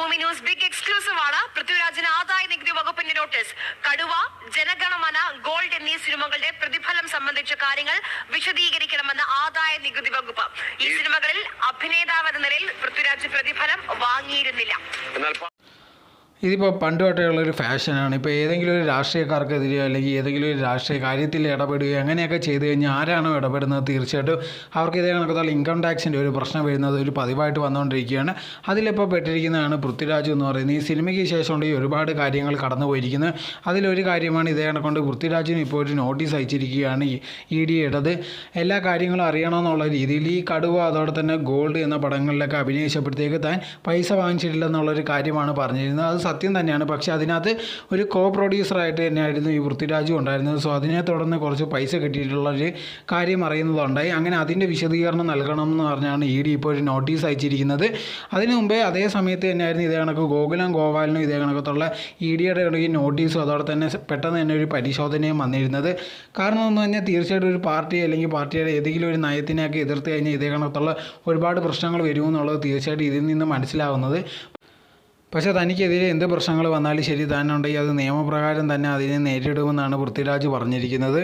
Mathrubhumi news big exclusive ആണ് പൃഥ്വിരാജിന് ആദായ നികുതി വകുപ്പിന്റെ നോട്ടീസ്. കടുവ ജനഗണമന ഗോൾഡ് എന്നീ സിനിമകളുടെ പ്രതിഫലം സംബന്ധിച്ച കാര്യങ്ങൾ വിശദീകരിക്കണമെന്ന് ആദായ നികുതി വകുപ്പ്. ഈ സിനിമകളിൽ അഭിനേതാവ് എന്ന നിലയിൽ പൃഥ്വിരാജ് പ്രതിഫലം വാങ്ങിയിരുന്നില്ല. ഇതിപ്പോൾ പണ്ട് തൊട്ടേ ഒരു ഫാഷനാണ്. ഇപ്പോൾ ഏതെങ്കിലും ഒരു രാഷ്ട്രീയക്കാർക്കെതിരെയോ അല്ലെങ്കിൽ ഏതെങ്കിലും ഒരു രാഷ്ട്രീയ കാര്യത്തിൽ ഇടപെടുകയോ അങ്ങനെയൊക്കെ ചെയ്തു കഴിഞ്ഞാൽ ആരാണോ ഇടപെടുന്നത് തീർച്ചയായിട്ടും അവർക്ക് ഇതേ കണക്കത്തുള്ള ഇൻകം ടാക്സിന്റെ ഒരു പ്രശ്നം വരുന്നത് ഒരു പതിവായിട്ട് വന്നുകൊണ്ടിരിക്കുകയാണ്. അതിലിപ്പോൾ പെട്ടിരിക്കുന്നതാണ് പൃഥ്വിരാജ് എന്ന് പറയുന്നത്. ഈ സിനിമയ്ക്ക് ശേഷം ഈ ഒരുപാട് കാര്യങ്ങൾ കടന്നു പോയിരിക്കുന്നത്. അതിലൊരു കാര്യമാണ് ഇതേ കണക്കൊണ്ട് പൃഥ്വിരാജിന് ഇപ്പോൾ ഒരു നോട്ടീസ് അയച്ചിരിക്കുകയാണ് ഇ ഡി ഇടത് എല്ലാ കാര്യങ്ങളും അറിയണമെന്നുള്ള രീതിയിൽ ഈ കടുവ അതോടെ തന്നെ ഗോൾഡ് എന്ന പടങ്ങളിലൊക്കെ അഭിനയിച്ചപ്പോഴത്തേക്ക് താൻ പൈസ വാങ്ങിച്ചിട്ടില്ലെന്നുള്ളൊരു കാര്യമാണ് പറഞ്ഞിരുന്നത്. അത് സത്യം തന്നെയാണ്. പക്ഷേ അതിനകത്ത് ഒരു കോ പ്രൊഡ്യൂസറായിട്ട് തന്നെയായിരുന്നു ഈ പൃഥ്വിരാജും ഉണ്ടായിരുന്നത്. സോ അതിനെ തുടർന്ന് കുറച്ച് പൈസ കിട്ടിയിട്ടുള്ള ഒരു കാര്യം അറിയുന്നതുണ്ടായി അങ്ങനെ അതിന്റെ വിശദീകരണം നൽകണം എന്ന് പറഞ്ഞാണ് ഇ ഡി ഇപ്പോൾ ഒരു നോട്ടീസ് അയച്ചിരിക്കുന്നത്. അതിനു മുമ്പേ അതേ സമയത്ത് തന്നെയായിരുന്നു ഇതേ കണക്ക് ഗോകുലം ഗോപാലിനും ഇതേ കണക്കത്തുള്ള ഇ ഡിയുടെ ഈ നോട്ടീസും അതോടെ തന്നെ പെട്ടെന്ന് തന്നെ ഒരു പരിശോധനയും വന്നിരുന്നത്. കാരണം എന്ന് പറഞ്ഞാൽ തീർച്ചയായിട്ടും ഒരു പാർട്ടി അല്ലെങ്കിൽ പാർട്ടിയുടെ ഏതെങ്കിലും ഒരു നയത്തിനെയൊക്കെ എതിർത്ത് കഴിഞ്ഞാൽ ഇതേ കണക്കത്തുള്ള ഒരുപാട് പ്രശ്നങ്ങൾ വരുമെന്നുള്ളത് തീർച്ചയായിട്ടും ഇതിൽ നിന്ന് മനസ്സിലാവുന്നത്. പക്ഷേ തനിക്കെതിരെ എന്ത് പ്രശ്നങ്ങൾ വന്നാലും ശരി താനുണ്ടെങ്കിൽ അത് നിയമപ്രകാരം തന്നെ അതിനെ നേരിടുമെന്നാണ് പൃഥ്വിരാജ് പറഞ്ഞിരിക്കുന്നത്.